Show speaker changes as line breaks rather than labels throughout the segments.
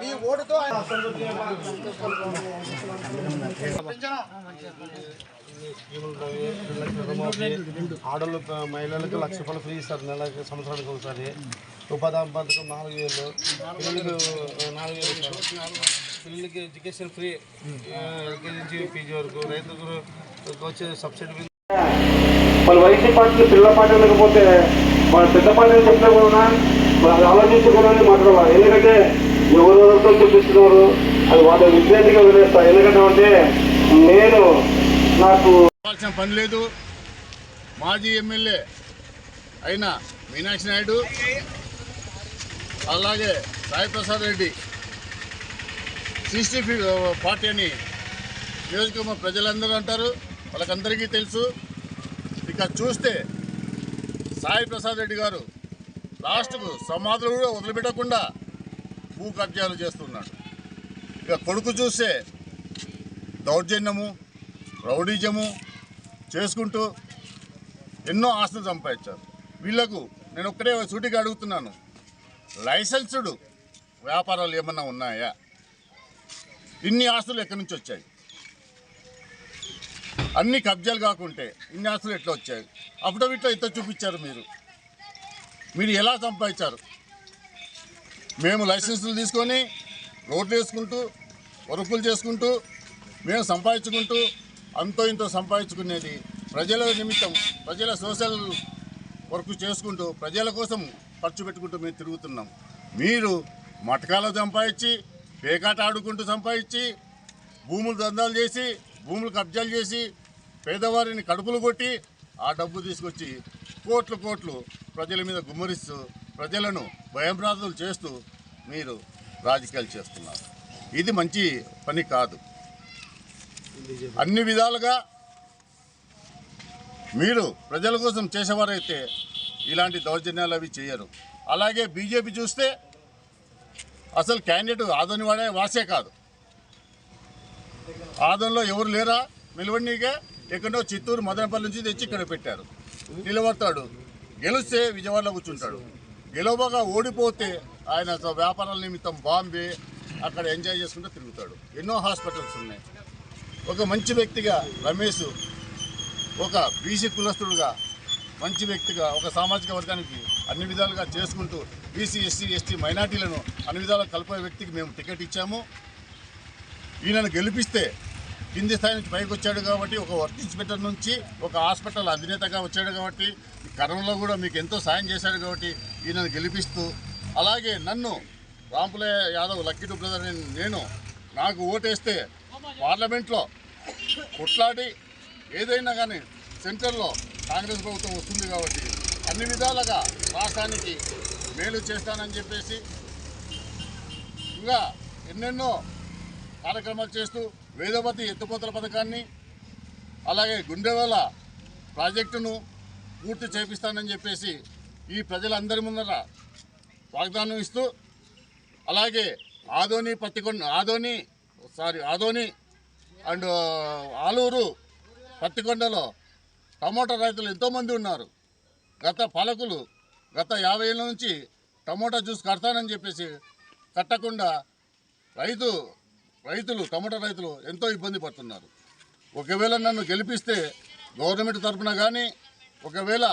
మీ ఓటుతో ఆయన
ఆడలు మహిళలకు లక్ష రూపాయలు ఫ్రీ ఇస్తారు. నెలకి సంవత్సరానికి ఒకసారి. ఉపాధి పథకం నాలుగు వేలు. పిల్లలకు నాలుగు వేలు పిల్లలకి ఎడ్యుకేషన్ ఫ్రీ. ఎల్కేజీ నుంచి పీజీ వరకు. రైతులకు వచ్చే సబ్సిడీ
వాళ్ళు వైసీపీ పార్టీలు పిల్లల పార్టీ లేకపోతే వాళ్ళ పెద్ద పార్టీలు చెప్తే కూడా మరి అది ఆలోచించుకోవాలని మాట్లాడాలి ఎందుకంటే ఎవరెవరితో చూపిస్తున్నారు? అది వాళ్ళ విద్యార్థిగా వదిలేస్తారు ఎందుకంటే నేను నాకు
పని లేదు. మాజీ ఎమ్మెల్యే అయిన మీనాక్షి నాయుడు అలాగే సాయిప్రసాద్ రెడ్డి సిక్స్టీ పార్టీ అని నియోజకవర్గం ప్రజలందరూ అంటారు. వాళ్ళకందరికీ తెలుసు. ఇక చూస్తే సాయి ప్రసాద్ రెడ్డి గారు లాస్ట్కు సమాధులు కూడా వదిలిపెట్టకుండా భూ కబ్జాలు చేస్తున్నాడు. ఇక కొడుకు చూస్తే దౌర్జన్యము రౌడీజము చేసుకుంటూ ఎన్నో ఆస్తులు సంపాదించారు. వీళ్ళకు నేను ఒక్కడే సూటిగా అడుగుతున్నాను. లైసెన్స్డ్ వ్యాపారాలు ఏమన్నా ఉన్నాయా? ఇన్ని ఆస్తులు ఎక్కడి నుంచి వచ్చాయి? అన్ని కబ్జాలు కాకుంటే ఇన్ని ఆస్తులు ఎట్లా వచ్చాయి? అఫిడవిట్లో ఎంత చూపించారు మీరు. మీరు ఎలా సంపాదించారు? మేము లైసెన్సులు తీసుకొని రోడ్లు వేసుకుంటూ వర్కులు చేసుకుంటూ మేము సంపాదించుకుంటూ అంతో ఇంతో సంపాదించుకునేది ప్రజల నిమిత్తం ప్రజల సోషల్ వర్క్ చేసుకుంటూ ప్రజల కోసం ఖర్చు పెట్టుకుంటూ మేము తిరుగుతున్నాం. మీరు మటకాలు సంపాదించి పేకాట ఆడుకుంటూ సంపాదించి భూములు దందాలు చేసి భూములు కబ్జాలు చేసి పేదవారిని కడుపులు కొట్టి ఆ డబ్బు తీసుకొచ్చి కోట్లు కోట్లు ప్రజల మీద గుమ్మరిస్తూ ప్రజలను భయభ్రాంతులు చేస్తూ మీరు రాజకీయాలు చేస్తున్నారు. ఇది మంచి పని కాదు. అన్ని విధాలుగా మీరు ప్రజల కోసం చేసేవారైతే ఇలాంటి దౌర్జన్యాలు అవి చేయరు. అలాగే బీజేపీ చూస్తే అసలు క్యాండిడేట్ ఆదోని వాడే వాసే కాదు. ఆదంలో ఎవరు లేరా? నిలవడినీకే ఎక్కడో చిత్తూరు మదనపల్లి నుంచి తెచ్చి ఇక్కడ పెట్టారు. నిలబడతాడు. గెలిస్తే విజయవాడలో కూర్చుంటాడు. గెలవగా ఓడిపోతే ఆయన వ్యాపారాల నిమిత్తం బాంబే అక్కడ ఎంజాయ్ చేసుకుంటూ తిరుగుతాడు. ఎన్నో హాస్పిటల్స్ ఉన్నాయి. ఒక మంచి వ్యక్తిగా రమేష్ ఒక బీసీ కులస్తుడుగా మంచి వ్యక్తిగా ఒక సామాజిక వర్గానికి అన్ని విధాలుగా చేసుకుంటూ బీసీ ఎస్సీ ఎస్టీ మైనార్టీలను అన్ని విధాలుగా కలిపే వ్యక్తికి మేము టికెట్ ఇచ్చాము. ఈయనను గెలిపిస్తే కింది స్థాయి నుంచి పైకి వచ్చాడు కాబట్టి ఒక వర్క్ ఇన్స్పెక్టర్ నుంచి ఒక హాస్పిటల్ అధినేతగా వచ్చాడు కాబట్టి ఈ కూడా మీకు ఎంతో సాయం చేశాడు కాబట్టి ఈయనను గెలిపిస్తూ అలాగే నన్ను Rampule Yadav lucky to brother నేను నాకు ఓటేస్తే పార్లమెంట్లో కొట్లాడి ఏదైనా కానీ సెంటర్లో కాంగ్రెస్ ప్రభుత్వం వస్తుంది కాబట్టి అన్ని విధాలుగా రాష్ట్రానికి మేలు చేస్తానని చెప్పేసి ఇంకా ఎన్నెన్నో కార్యక్రమాలు చేస్తూ వేదవతి ఎత్తుపోతల పథకాన్ని అలాగే గుండెవాల ప్రాజెక్టును పూర్తి చేపిస్తానని చెప్పేసి ఈ ప్రజలందరి ముందర వాగ్దానం ఇస్తూ అలాగే ఆదోని పత్తికొండ ఆదోని సారీ ఆదోని అండ్ ఆలూరు పత్తికొండలో టమోటా రైతులు ఎంతోమంది ఉన్నారు. గత పాలకులు గత యాభై ఏళ్ళ నుంచి టమోటా జ్యూస్ కడతానని చెప్పేసి కట్టకుండా రైతు రైతులు టమోటా రైతులు ఎంతో ఇబ్బంది పడుతున్నారు. ఒకవేళ నన్ను గెలిపిస్తే గవర్నమెంట్ తరఫున కానీ ఒకవేళ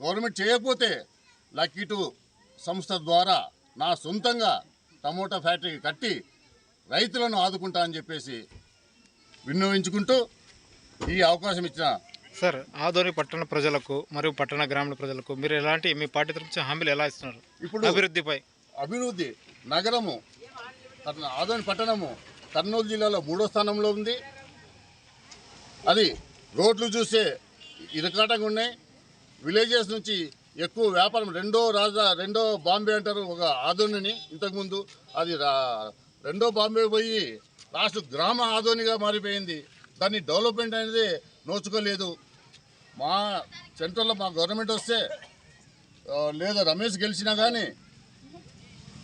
గవర్నమెంట్ చేయకపోతే లక్కీ టూ సంస్థ ద్వారా నా సొంతంగా టమోటా ఫ్యాక్టరీ కట్టి రైతులను ఆదుకుంటా అని చెప్పేసి విన్నవించుకుంటూ ఈ అవకాశం ఇచ్చిన
సార్ ఆదోని పట్టణ ప్రజలకు మరియు పట్టణ గ్రామీణ ప్రజలకు మీరు ఎలాంటి మీ పార్టీ తరఫు హామీలు ఎలా ఇస్తున్నారు?
ఇప్పుడు
అభివృద్ధిపై.
అభివృద్ధి నగరము ఆదోని పట్టణము కర్నూలు జిల్లాలో మూడో స్థానంలో ఉంది. అది రోడ్లు చూస్తే ఇరకాటంగా ఉన్నాయి. విలేజెస్ నుంచి ఎక్కువ వ్యాపారం రెండో రాజా రెండో బాంబే అంటారు ఒక ఆదోనిని ఇంతకుముందు. అది రా- రెండో బాంబే పోయి లాస్ట్ గ్రామ ఆధోనిగా మారిపోయింది. దాన్ని డెవలప్మెంట్ అనేది నోచుకోలేదు. మా సెంట్రల్లో మా గవర్నమెంట్ వస్తే లేదా రమేష్ గెలిచినా కానీ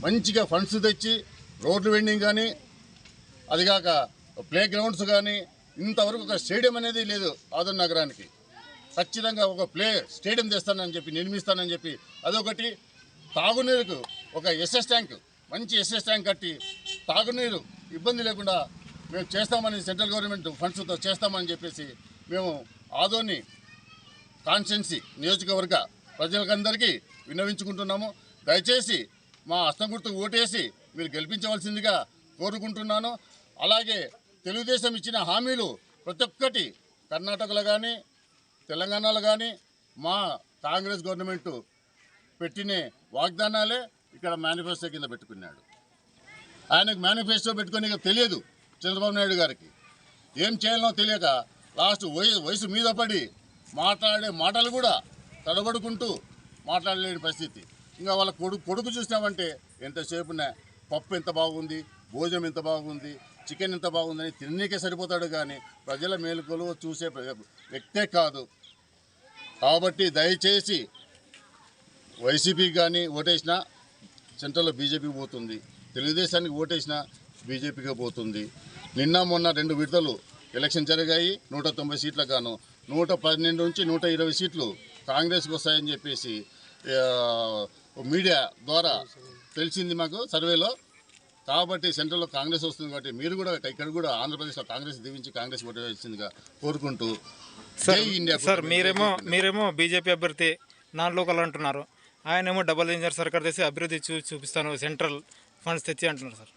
మంచిగా ఫండ్స్ తెచ్చి రోడ్లు వెండింగ్ కానీ అదిగాక ప్లే గ్రౌండ్స్ కానీ ఇంతవరకు ఒక స్టేడియం అనేది లేదు ఆదర్ నగరానికి. ఖచ్చితంగా ఒక ప్లే స్టేడియం తెస్తానని చెప్పి నిర్మిస్తానని చెప్పి అదొకటి. తాగునీరుకు ఒక ఎస్ఎస్ ట్యాంక్ మంచి ఎస్ఎస్ ట్యాంక్ కట్టి తాగునీరు ఇబ్బంది లేకుండా మేము చేస్తామని సెంట్రల్ గవర్నమెంట్ ఫండ్స్తో చేస్తామని చెప్పేసి మేము ఆదోని కాన్స్టెన్సీ నియోజకవర్గ ప్రజలకందరికీ విన్నవించుకుంటున్నాము. దయచేసి మా అస్తం గుర్తుకు ఓటేసి మీరు గెలిపించవలసిందిగా కోరుకుంటున్నాను. అలాగే తెలుగుదేశం ఇచ్చిన హామీలు ప్రతి ఒక్కటి కర్ణాటకలో కానీ తెలంగాణలో కానీ మా కాంగ్రెస్ గవర్నమెంట్ పెట్టిన వాగ్దానాలే ఇక్కడ మేనిఫెస్టో కింద పెట్టుకున్నాడు. ఆయనకు మేనిఫెస్టో పెట్టుకుని తెలియదు చంద్రబాబు నాయుడు గారికి. ఏం చేయాలనో తెలియక లాస్ట్ వయసు వయసు మీద పడి మాట్లాడే మాటలు కూడా తడబడుకుంటూ మాట్లాడలేని పరిస్థితి. ఇంకా వాళ్ళ కొడుకు కొడుకు చూసినామంటే ఎంతసేపున పప్పు ఎంత బాగుంది భోజనం ఎంత బాగుంది చికెన్ ఎంత బాగుందని తిననీకే సరిపోతాడు కానీ ప్రజల మేలుకలు చూసే వ్యక్తే కాదు. కాబట్టి దయచేసి వైసీపీకి కానీ ఓటేసినా సెంట్రల్లో బీజేపీ పోతుంది. తెలుగుదేశానికి ఓటేసినా బీజేపీగా పోతుంది. నిన్న మొన్న రెండు విడతలు ఎలక్షన్ జరిగాయి నూట తొంభై సీట్లకు గాను. నూట పన్నెండు నుంచి నూట ఇరవై సీట్లు కాంగ్రెస్కి వస్తాయని చెప్పేసి మీడియా ద్వారా తెలిసింది మాకు సర్వేలో. కాబట్టి సెంట్రల్లో కాంగ్రెస్ వస్తుంది కాబట్టి మీరు కూడా ఇక్కడ కూడా ఆంధ్రప్రదేశ్లో కాంగ్రెస్ దీవించి కాంగ్రెస్ ఓటు వేసిందిగా కోరుకుంటూ
సార్
ఇండియా
సార్ మీరేమో మీరేమో బీజేపీ అభ్యర్థి నాన్ లోకల్ అంటున్నారు. ఆయనేమో డబల్ ఇంజన్ సర్కార్ తెచ్చి అభివృద్ధి చూ చూపిస్తాను సెంట్రల్ ఫండ్స్ తెచ్చి అంటున్నారు సార్.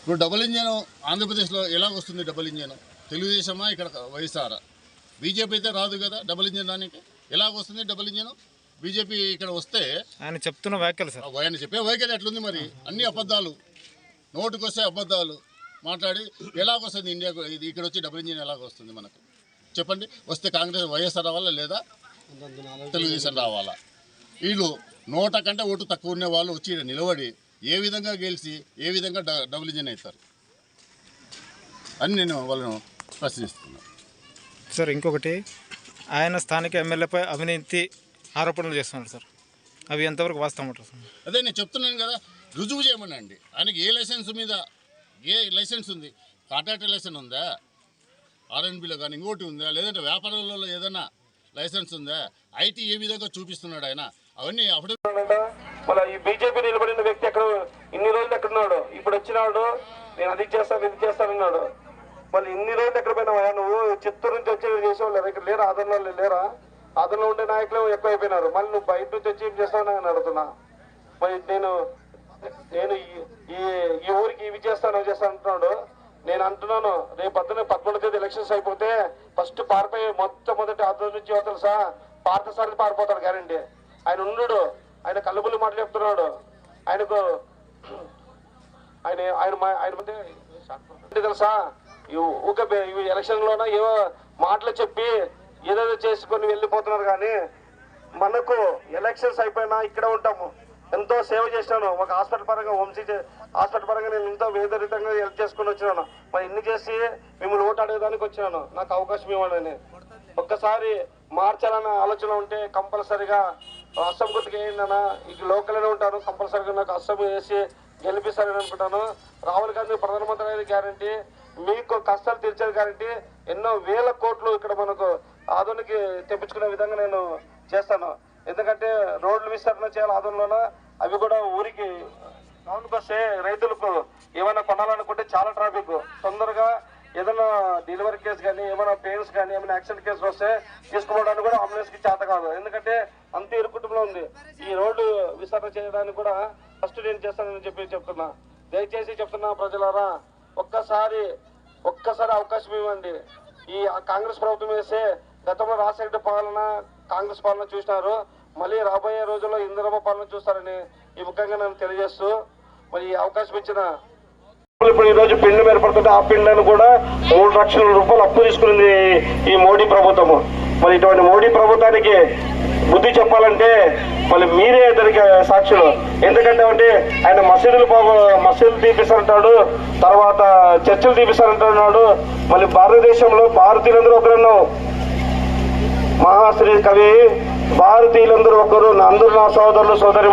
ఇప్పుడు డబుల్ ఇంజన్ ఆంధ్రప్రదేశ్లో ఎలా వస్తుంది డబుల్ ఇంజన్? తెలుగుదేశమా ఇక్కడ వైఎస్ఆర్? బీజేపీ అయితే రాదు కదా డబుల్ ఇంజన్ దానికి ఎలా వస్తుంది డబుల్ ఇంజన్? బీజేపీ ఇక్కడ వస్తే
ఆయన చెప్తున్న వ్యాఖ్యలు సార్.
ఆయన చెప్పే వైఖరి ఎట్లుంది మరి? అన్ని అబద్ధాలు. నోటుకొస్తే అబద్ధాలు మాట్లాడి ఎలాగొస్తుంది ఇండియాకు ఇది ఇక్కడ వచ్చి డబుల్ ఇంజన్ ఎలాగొస్తుంది మనకు? చెప్పండి. వస్తే కాంగ్రెస్ వైఎస్ఆర్ రావాలా లేదా తెలుగుదేశం రావాలా? వీళ్ళు నోట కంటే ఓటు తక్కువ ఉన్న వాళ్ళు వచ్చి నిలబడి ఏ విధంగా గెలిచి ఏ విధంగా డ- డబుల్ ఇంజన్ అవుతారు? అని నేను వాళ్ళను ప్రశ్నిస్తున్నాను.
సార్ ఇంకొకటి. ఆయన స్థానిక ఎమ్మెల్యేపై అవినీతి ఆరోపణలు చేస్తున్నారు సార్. అవి ఎంతవరకు వాస్తవం అంటారు సార్?
అదే నేను చెప్తున్నాను కదా రుజువు చేయమనండి. ఆయనకి ఏ లైసెన్స్ మీద ఏ లైసెన్స్ ఉంది? కాంట్రాక్టర్ లైసెన్స్ ఉందా? ఆర్ఎన్బిలో కానీ ఇంకోటి ఉందా? లేదంటే వ్యాపారాలలో ఏదైనా లైసెన్స్ ఉందా? ఐటీ ఏ విధంగా చూపిస్తున్నాడు ఆయన? అవన్నీ అప్పుడు
మళ్ళీ ఈ బీజేపీ నిలబడిన వ్యక్తి ఎక్కడ ఇన్ని రోజులు ఎక్కడ ఉన్నాడు? ఇప్పుడు వచ్చినాడు నేను అది చేస్తాను ఇది చేస్తానన్నాడు మళ్ళీ ఇన్ని రోజులు ఎక్కడ పోయినావా నువ్వు? చిత్తూరు నుంచి వచ్చి చేసేవాళ్ళు ఇక్కడ లేరా? ఆదరణలో లేరా? అతను ఉండే నాయకులు ఎక్కువైపోయినారు. మళ్ళీ నువ్వు బయట నుంచి వచ్చి ఏం చేస్తావు అని అడుగుతున్నా. మరి నేను నేను ఈ- ఈ ఊరికి ఇవి చేస్తాను అవి చేస్తాను అంటున్నాడు. నేను అంటున్నాను రేపు పొద్దున పదమూడు తేదీ ఎలక్షన్స్ అయిపోతే ఫస్ట్ పారిపోయి మొట్టమొదటి అతని నుంచి అవుతారు సార్ పార్టీ సార్లు పారిపోతాడు గ్యారంటీ ఆయన ఉన్నాడు ఆయన కల్లుబుల్లి మాటలు చెప్తున్నాడు. ఆయనకు ఆయన ఆయన మా- ఆయన ముందే తెలుసా? ఈ ఊక ఇవి ఎలక్షన్లోన ఏవో మాటలు చెప్పి ఏదేదో చేసుకొని వెళ్ళిపోతున్నారు కానీ మనకు ఎలక్షన్స్ అయిపోయినా ఇక్కడ ఉంటాము. ఎంతో సేవ చేసినాను. ఒక హాస్పిటల్ పరంగా వంశీ హాస్పిటల్ పరంగా నేను ఎంతో వేదరితంగా హెల్ప్ చేసుకొని వచ్చినాను. మరి ఇన్ని చేసి మిమ్మల్ని ఓటు అడగడానికి వచ్చినాను. నాకు అవకాశం ఇవ్వాలని ఒక్కసారి మార్చాలన్న ఆలోచన ఉంటే కంపల్సరిగా అస్సం గుర్తుకేయండినా ఇక లోకల్లోనే ఉంటాను. కంపల్సరిగా నాకు అస్సం వేసి గెలిపిస్తారని అనుకుంటాను. రాహుల్ గాంధీ ప్రధానమంత్రి గారి గ్యారంటీ మీకు కష్టాలు తీర్చేది గ్యారంటీ ఎన్నో వేల కోట్లు ఇక్కడ మనకు ఆధునికి తెప్పించుకునే విధంగా నేను చేస్తాను. ఎందుకంటే రోడ్లు విస్తరణ చేయాలి ఆధునలోన అవి కూడా ఊరికి టౌన్కి వస్తే రైతులకు ఏమైనా కొనాలనుకుంటే చాలా ట్రాఫిక్ తొందరగా ఏదైనా డెలివరీ కేసు కానీ ఏమైనా పెయిన్స్ కానీ ఏమైనా యాక్సిడెంట్ కేసులు వస్తే తీసుకోవడానికి కూడా అంబులెన్స్కి చేత కాదు. ఎందుకంటే అంత ఇరుకుటుంలో ఉంది. ఈ రోడ్డు విస్తరణ చేయడానికి కూడా ఫస్ట్ నేను చేస్తానని చెప్పి చెప్తున్నా. దయచేసి చెప్తున్నా ప్రజలారా ఒక్కసారి ఒక్కసారి అవకాశం ఇవ్వండి. ఈ కాంగ్రెస్ ప్రభుత్వం వేస్తే గతంలో రాజశేఖర పాలన కాంగ్రెస్ పాలన చూసినారు. మళ్ళీ రాబోయే రోజుల్లో ఇందిరమ్మ పాలన చూస్తారని ఈ ముఖ్యంగా నేను తెలియజేస్తూ మరి ఈ అవకాశం ఇచ్చిన ఇప్పుడు ఈ రోజు పిండి ఏర్పడుతుంటే ఆ పిండిని కూడా మూడు లక్షల రూపాయలు అప్పు తీసుకుంది ఈ మోడీ ప్రభుత్వము. మరి ఇటువంటి మోడీ ప్రభుత్వానికి బుద్ధి చెప్పాలంటే మళ్ళీ మీరే ఇద్దరికి సాక్షులు. ఎందుకంటే అంటే ఆయన మసీదులు బాగు- మసీదులు తీపిస్తారంటాడు తర్వాత చర్చలు తీపిస్తారంటున్నాడు మళ్ళీ భారతదేశంలో భారతీయులందరూ ఒకరున్నాం. మహాశ్రీ కవి భారతీయులందరూ ఒకరు అందరూ నా సోదరులు సోదరి